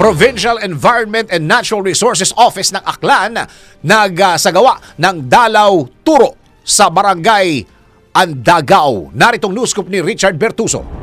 Provincial Environment and Natural Resources Office ng Aklan nagsagawa ng dalaw turo sa barangay Andagaw. Naritong news ni Richard Bertuso.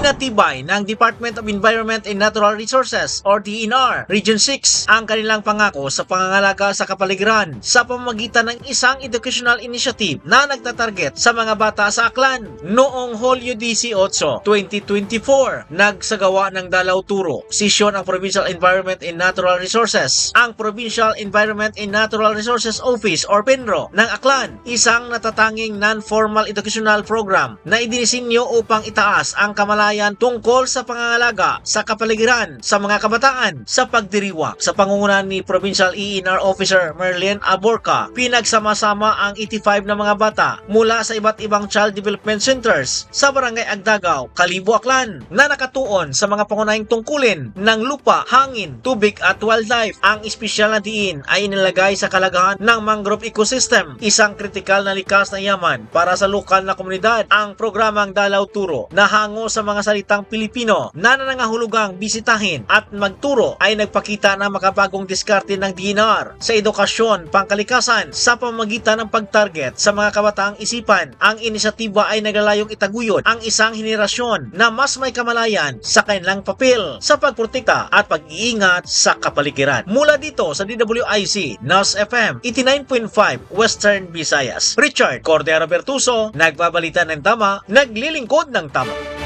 Pinatibay ng Department of Environment and Natural Resources or DENR Region 6 ang kanilang pangako sa pangangalaga sa kapaligiran sa pamamagitan ng isang educational initiative na nagtatarget sa mga bata sa Aklan. Noong Hulyo 18, 2024, nagsagawa ng dalaw turo sisyon ang Provincial Environment and Natural Resources, ang Provincial Environment and Natural Resources Office or PENRO ng Aklan, isang natatanging non-formal educational program na idinisinyo upang itaas ang kamalayan tungkol sa pangangalaga sa kapaligiran sa mga kabataan sa pagdiriwang sa pangungunan ni Provincial ENR Officer Merlin Aborca. Pinagsama-sama ang 85 na mga bata mula sa iba't ibang child development centers sa Barangay Agdagaw, Kalibo, Aklan na nakatuon sa mga pangunahing tungkulin ng lupa, hangin, tubig at wildlife. Ang espesyal na diin ay inilagay sa kalagahan ng mangrove ecosystem, isang kritikal na likas na yaman para sa lokal na komunidad. Ang programang Dalaw Turo na hango sa mga salitang Pilipino na nanangahulugang bisitahin at magturo ay nagpakita ng makabagong diskarte ng DNR sa edukasyon, pangkalikasan sa pamamagitan ng pagtarget sa mga kabataang isipan. Ang inisyatiba ay naglalayong itaguyod ang isang henerasyon na mas may kamalayan sa kanilang papel sa pagprotekta at pag-iingat sa kapaligiran. Mula dito sa DWIC, NAS FM 89.5 Western Visayas. Richard Cordero Bertuso, nagbabalita ng tama, naglilingkod ng tama.